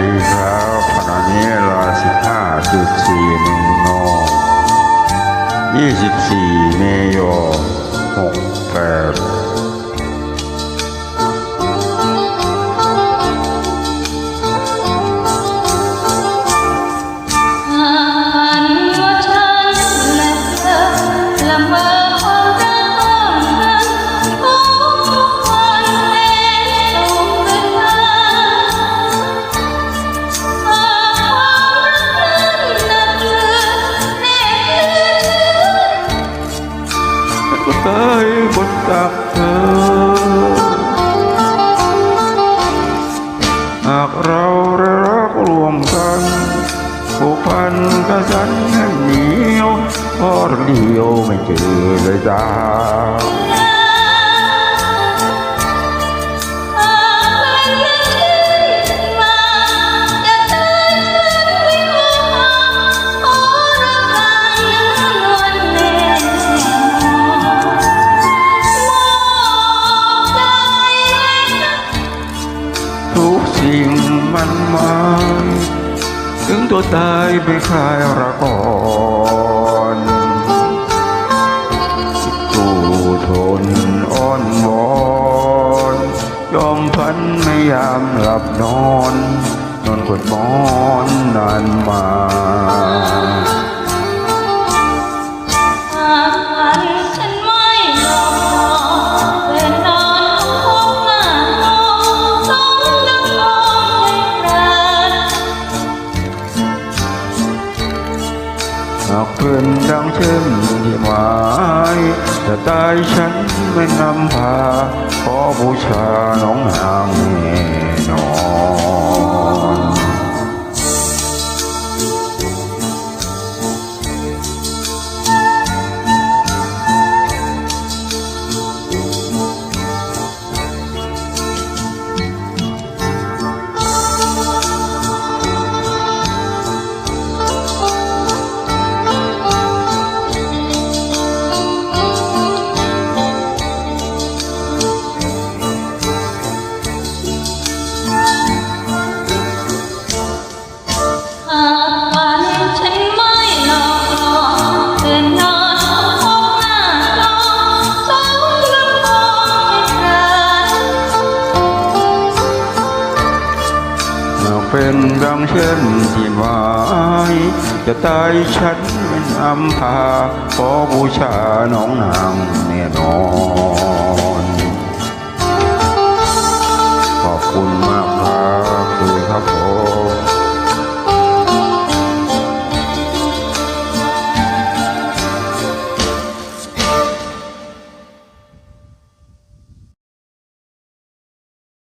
ดีครับขณะนี้เวลา 15.4น24 เมโย68 ก็ตายบนตักเธอ หากเราได้รักรวมกันผูกพันกันสันให้เหนียวพอเดียวไม่เจอเลยจ้า ตัวตายไปคลายระกอนตู้ทนอ้อนวอนยอมพันไม่ยามหลับนอน นอนกดมอนนานมา หากเป็นดังเช่นที่หมายแต่ตายฉันไม่นำพาขอบูชาน้องนางแน่นอน เป็นดังเช่นที่หมายจะตายฉันเป็นอัมพาขอบูชาน้องนางแน่นอน